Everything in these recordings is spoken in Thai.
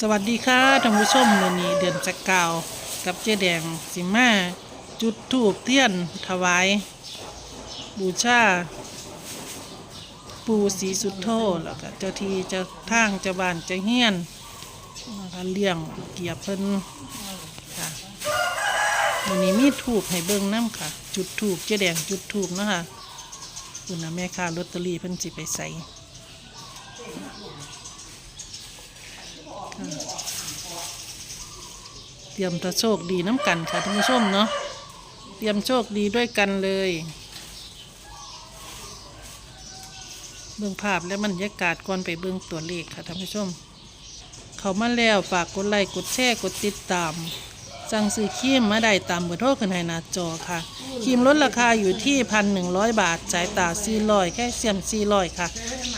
สวัสดีค่ะท่านผู้ชมมื้อนี้เดือนจักราวกับเจ๊แดงสิมาจุดธูปเทียนถวาย บูชาปูศรีสุดโธแล้วก็เจ้าทีเจ้าทางเจ้าบ้านเจ้าเฮียนนะคะเลี้ยงเกียบเพิ่นค่ะมื้อนี้มีถูปให้เบิ่งน้ำค่ะ จุดถูปเจ๊แดงจุดถูปเนะคะคุณนะแม่ค้าลอตเตอรี่เพิ่นสิไปใส่ ตรียมตัวโชคดีน้ำกันค่ะท่านผู้ชมเนาะเตรียมโชคดีด้วยกันเลย เบื้องภาพและบรรยากาศก่อนไปเบื้องตัวเลขค่ะท่านผู้ชม เขามาแล้วฝากกดไลค์กดแชร์กดติดตามสั่งซื้อครีมมาได้ตามเบอร์โทรขึ้นให้หน้าจอค่ะครีมลดราคาอยู่ที่พันหนึ่งร้อยบาท สายตาซีลอยแค่เสียมซีลอยค่ะ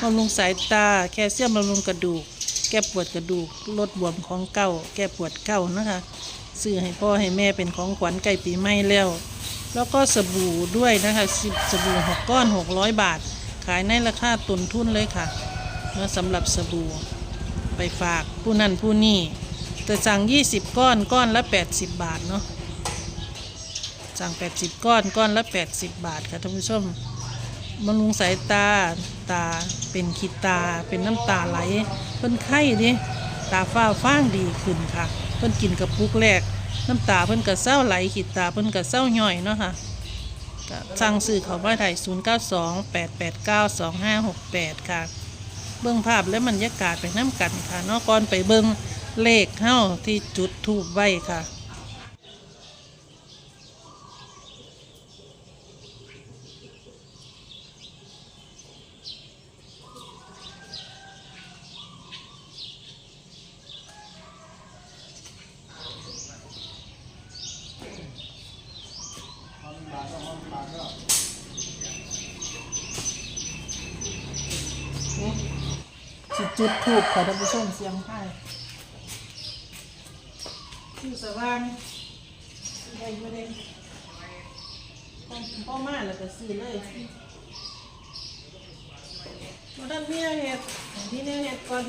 บำรุงสายตาแค่เสียมบำรุงกระดูก แก้ปวดกระดูกลดบวมของเก่า แก้ปวดเก่านะคะซื้อให้พ่อให้แม่เป็นของขวัญใกล้ปีใหม่แล้ว แล้วก็สบู่ด้วยนะคะสิบสบู่หกก้อนหกร้อยบาท ขายในราคาต้นทุนเลยค่ะเมื่อสำหรับสบู่ไปฝากผู้นั่นผู้นี่แต่สั่ง 20 ก้อนก้อนละ 80 บาทเนาะสั่ง 80 ก้อนก้อนละ 80 บาทค่ะท่านผู้ชมบำรุงสายตาตา เป็นขีดตาเป็นน้ำตาไหลเพิ่นไข้ดิตาฝ้าฟ้างดีขึ้นค่ะ เพิ่นกินกับปุกแรก น้ำตาเพิ่นก็เศร้าไหลขีดตาเพิ่นก็เศร้าย่อยเนาะค่ะก็สั่งซื้อเขามาได้0 9 2 8 8 9 2 5 6 8 ค่ะ เบิ่งภาพและบรรยากาศไปน้ำกันค่ะนอกก่อนไปเบิ่งเลขเฮ้าที่จุดทูบไว้ค่ะ จุดทูบค่ะท่านผู้ชมเสียงไพ่ชื่อสว่างได้ไม่ได้พ่อพ่อมาแล้วก็ซื้อเลยมาด้านเมียเห็ดที่เนี่ยเห็ดก่อน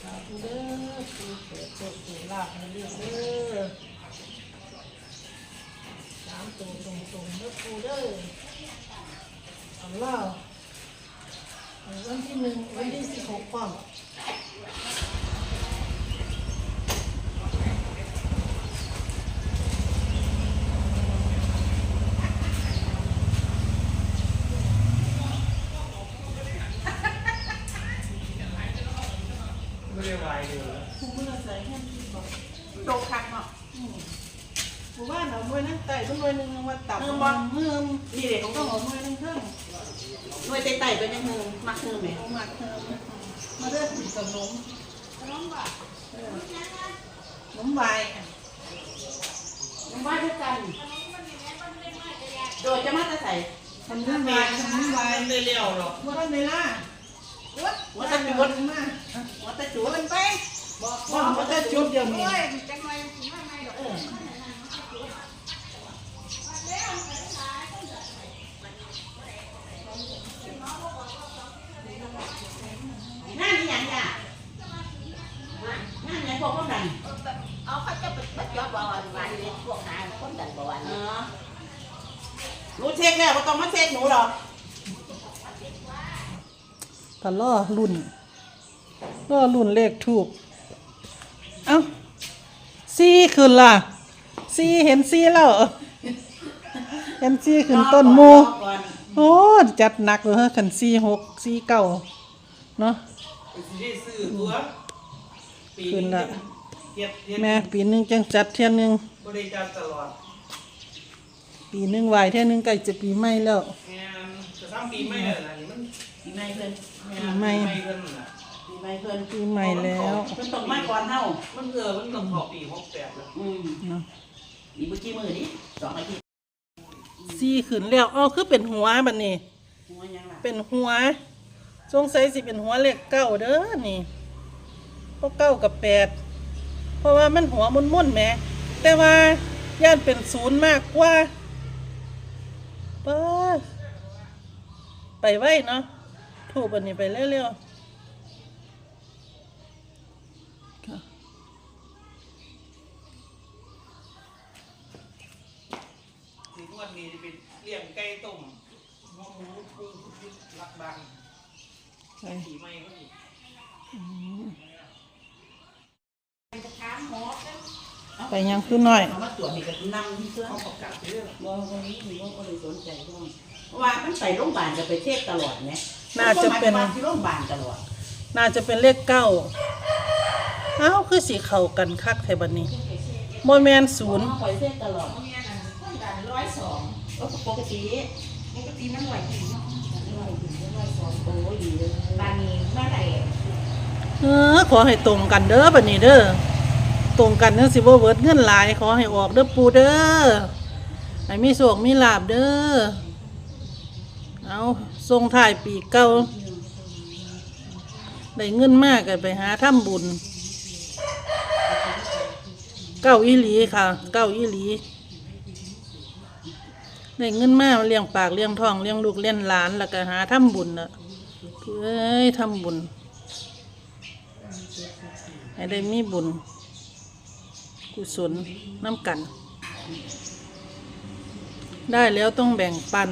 สาธุเด้อปูเปิดโชคเปิดลาภให้เลือกเด้อสามตัวตรงๆเด้อปูเด้อเอาล่า วันที่หนึ่งวันที่สิบหกป้อมไม่ได้วายเลยคุณเมื่อใส่แค่ที่บอกโดกคักเนาะหมู่บ้านเอาหน่วยนั่งไต่ต้นหน่วยหนึ่งมาตับเมืองบ่เมืองนี่เด็กของต้ต้อองงเอาหน่วยหนึ่งเครื่อง หน่วยไต่ๆเป็นยังไงมักคือไหมเอามาเติมมาเลือกถึงกับนมน้องบ่านมใบน้องบ่าด้วยกัน โดยจะมาจะใส่ทำนมใบทำนมใบไม่เลี้ยวหรอกว่าในล่าหัดวัดตะจุดมาหัวตะจุดไปว่าเขาจะจุดเดียวนี้เออหน้านี่ ยังจ้ะหน้าไหนพวกคนดันเอาเขาจะไปบัดจอบบ่วันวันนี้พวกหาคนดันบ่วันเออรู้เช็คแล้วก็ต้องมาเช็คหนูหรอกก็ล่อรุ่นล่อรุ่นเลขถูก เอ้าซีขึ้นล่ะ ซีเห็นซีแล้วเห็นซีขึ้นต้นหมูก่อนโอ้จัดหนักเลยฮะขันซีหกซีเก้าเนาะ สิได้ซื้อตัวปีขึ้นละ เฮ็ดเฮ็ดแม่ปีหนึงจังจัดเที่ยหนึง บริการตลอดปีหนึงไหวเที่ยหนึงใกล้จะปีใหม่แล้ว แม่นจะทำปีใหม่แล้วนะนี่มันปีใหม่เพิ่นปีใหม่ ปีเพิ่นน่ะปีใหม่เพิ่นปีใหม่แล้วเพิ่นตกมาก่อนเฮามันเออมันต้องเข้าปี68แล้วอืมเนาะอีกบ่กี่มื้อนี้สองอาทิตย์ซีขึ้นแล้วอ๋อคือเป็นหัวบัดนี้หัวยังล่ะเป็นหัว สงสัยสิเป็นหัวเลขเก้าเด้อนี่เพราะเก้ากับแปดเพราะว่ามันหัวมุ่นๆแหมแต่ว่าย่านเป็นศูนย์มากกว่าเป้าไปไว้เนาะถูกอันนี้ไปเร็วค่ะสีงวดนี้จะเป็นเลี้ยงไก่ต้มหัวหมูกุ้งยุบรักดังไปสีไม่ก็อีกอืมถามหมอกัน ไปยังคือน้อยเอามาตรวจนี่ก็นำที่เพื่อนเขาประกาศเรื่องบ่คนนี้หนูก็เลยสนใจด้วยว่ามันไปโรงพยาบาลจะไปเทศตลอดไหมน่าจะเป็นมัก็มาที่โรงพยาบาลตลอด น่าจะเป็นเลขเก้าเอ้าคือสีเข้ากันคักไทบันนี้โมแมนศูนย์ไปเทศตลอดเมียนั่นคนดันร้อยสองก็ปกติปกติมันไหวถึง บานีเมื่อไหร่เออขอให้ตรงกันเด้อบัดนี้เด้อตรงกันจังสิบ่เวิร์ดเงินหลายขอให้ออกเด้อปูเด้อให้มีโชคมีลาบเด้อเอาส่งท้ายปีเก่าได้เงินมากก็ไปหาทำบุญ เก้าอีหลีค่ะ เก้าอีหลีได้เงินมากเลี้ยงปากเลี้ยงท้องเลี้ยงลูกเลี้ยงหลานแล้วก็หาทำบุญน่ะ เอ้ยทำบุญ ให้ได้มีบุญ กุศลน้ำกัน ได้แล้วต้องแบ่งปัน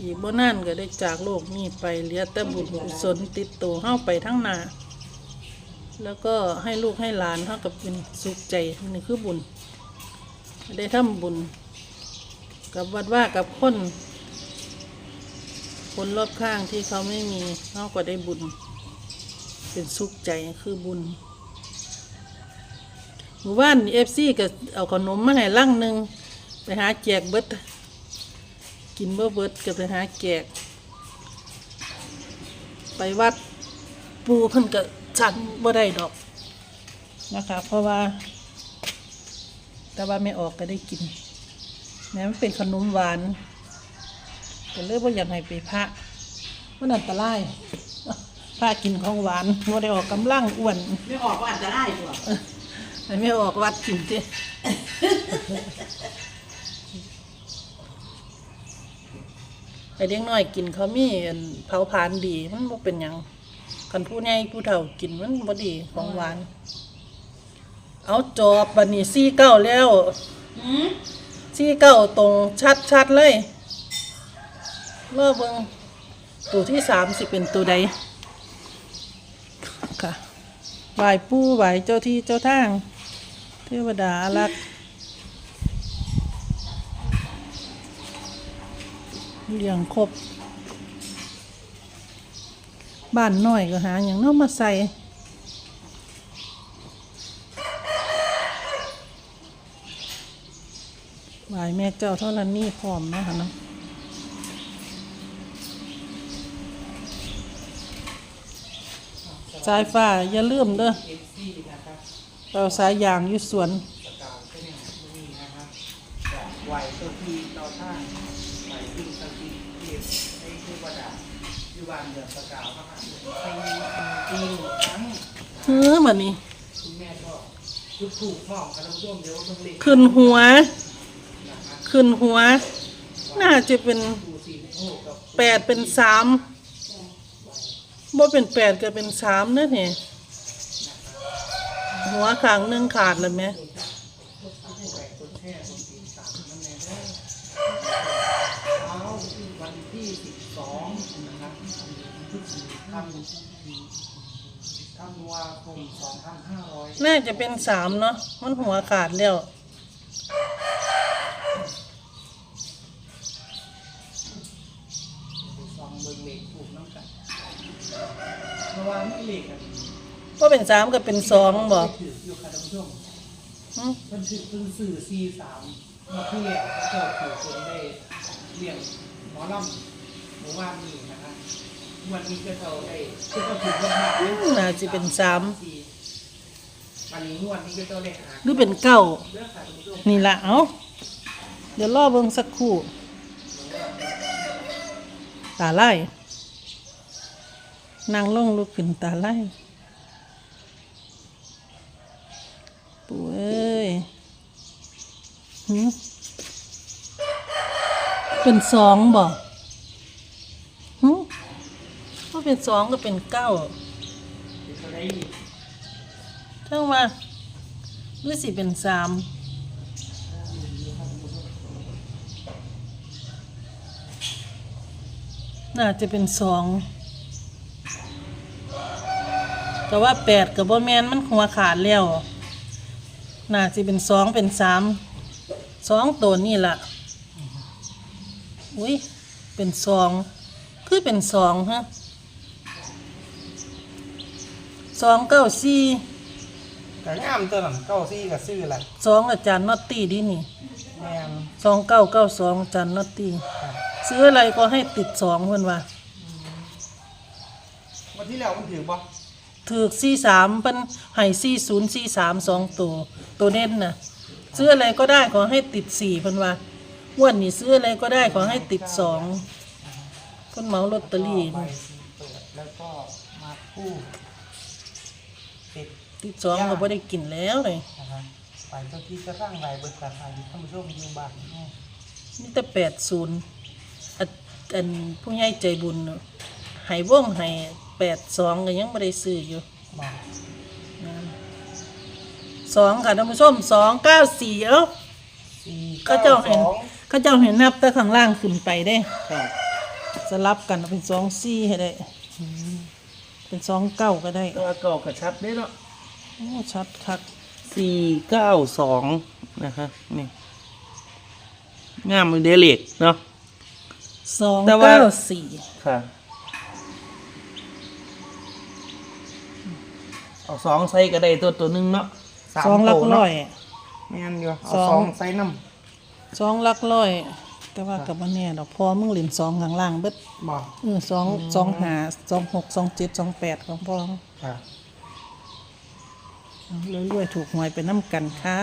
อีกบ่นั่นก็ได้จากโลกนี้ไปเหลือแต่บุญกุศลติดตัวเฮาไปทั้งนาแล้วก็ให้ลูกให้หลานเท่ากับเป็นสุขใจนี่คือบุญ ได้ทำบุญ กับวัดว่ากับคน คนรอบข้างที่เขาไม่มีเขาก็ได้บุญ เป็นสุขใจคือบุญหมู่บ้านเอฟซีก็เอาขนมมาให้ลังหนึ่งไปหาแจกเบิดกินเบ่เบิดก็ไปหาแจกไปวัดปูเพิ่นก็ฉันบ่ได้ดอกนะคะเพราะว่า แต่ว่าไม่ออกก็ได้กินแม้มันเป็นขนมหวาน ก็เลยว่าอยากให้ไปพระมันอันตรายพระกินของหวานบ่ได้ออกกำลังอ้วนไม่ออกว่าอันตรายตัวแต่ไม่ออกวัดกินเจ้ไอเด็กน้อยกินเขามีอันเผาผลาญดีมันบ่เป็นหยังคันผู้ใหญ่ผู้เฒ่ากินมันบ่ดีของหวาน เอาจอบบัดนี้ซี่เก้าแล้ว หืม ซี่เก้าตรงชัดชัดๆเลย เมื่อเบิงตัวที่สามสิเป็นตัวใดค่ะไหวปู่ไหวเจ้าที่เจ้าทาง เทวดาอารักษ์เลี้ยงครบ บ้านน้อยก็หาอย่างน้อมาใส่ไหวแม่เจ้าเท่านั้นนี่พร้อมนะคะเนาะ สายฟ้าอย่าลืมเด้อเอฟซีนะครับเราสายยางอยู่สวนเนี่ยนี่นะครับจะไหวตัวทีต่อท่าไหวสิ่งศักดิ์สิทธิ์เทพให้เทวดาอยู่บ้านเดือดประกาศมหาไปปีหนึ่งครั้งเฮ้อมันนี่คุณแม่ก็ทุกถูกห้องกระตุ้มเดี๋ยวต้องเล็กขึ้นหัว ขึ้นหัว น่าจะเป็นแปดเป็นสาม บ่เป็นแปดก็เป็นสามเนั่นนี่หัวขางหนึ่งขาดแล้วไหมแปดคนแค่คนตีสามนั่นเองเอาวันที่สิบสองนะครับพฤศจิกายนธันวาคมสองพันห้าร้อยน่าจะเป็นสามเนาะมันหัวขาดแล้ว สองเบิงเหล็กถูกน้ำกันเพ ราะว่าไม่เหล็กอะว่าเป็นสามก็เป็นสองบ่ถืออยู่ค่ะท่านผู้ชมหึมันถือเพิ่งสื่อซีสามมาเพื่อเจ้าถือคนได้เลี้ยงหมอลำหมู่บ้านนี้นะคะวันนี้ก็เขาได้ก็เขาถือคนมากน่าจะเป็นสามวันนี้งวดนี้ก็เจ้าได้หาหรือเป็นเก้าเลือกค่ะท่านผู้ชมนี่ละเอาเดี๋ยวรอเบิ่งสักครู่ตาไล่ นางล่องลุกขึ้นตาไล่ปู่เอ้ยหืเป็นสองบ่หืมว่าเป็นสองก็เป็นเก้าเขาได้เท่าว่าหรือสิเป็นสามน่าจะเป็นสอง แต่ว่าแปดกับบ่แมนมันหัวขาดแล้วน่าจะเป็นสองเป็นสามสองตัวนี่ล่ะอุ้ยเป็นสองคือเป็นสองฮะสองเก้าสี่แต่งามตัวนั้นเก้าซี่กับซื้อละสองอาจารย์นอตตี้ดินี่แม่นสองเก้าเก้าสองอาจารย์นอตตี้ค่ะซื้ออะไรก็ให้ติดสองเพื่อนว่า วันที่แล้วมันถือบ่ ถือสี่สามเป็นให้สี่ศูนย์สี่สามสองตัว ตัวเน้นนะซื้ออะไรก็ได้ขอให้ติดสี่เพื่นว่างวันนี้ซื้ออะไรก็ได้ขอให้ติดสองเพิ่นเหมาลอตเตอรี่ใบสีเปิดแล้วก็มาคู่ติดติดสองก็บ่ได้กินแล้วเลยนะครับไปเจ้าที่จะร่างใบเบิดการทายท่านผู้ชมอยู่บ้านเนาะนี่แต่แปดศูนย์อันผู้ใหญ่ใจบุญเนาะให้วงให้ แปดสองก็ยังไม่ได้ซื้ออยู่บอกสองค่ะท่านผู้ชมสองเก้าสี่เอ้าสี่เขาเจ้าเห็นสองเขาเจ้าเห็นนับแต่ข้างล่างขึ้นไปได้ครับสลับกันเอาเป็นสองสี่ให้ได้อืมเป็นสองเก้าก็ได้ตัวเก่ากระชับได้เนาะโอ้ชัดคักสี่เก้าสองนะครับนี่งามมือเดเล็กเนาะสองแต่ว่าเก้าสี่ค่ะเอา สองใส่ก็ได้ตัวตัวหนึ่งเนาะามสองหลักตัวร้เนาะอยแม่นอยู่เอาสองสองใส่น้สองหลักร้อย แต่ว่ากับวันนี้ดอกพอมึงเหรียญสองข้างล่างเบิดำบอกเออสองสองหาสองหกสองเจ็ดสองแปดของพ่อค่ะเรื่อยๆถูกหวยไปน้ำกันค่ะ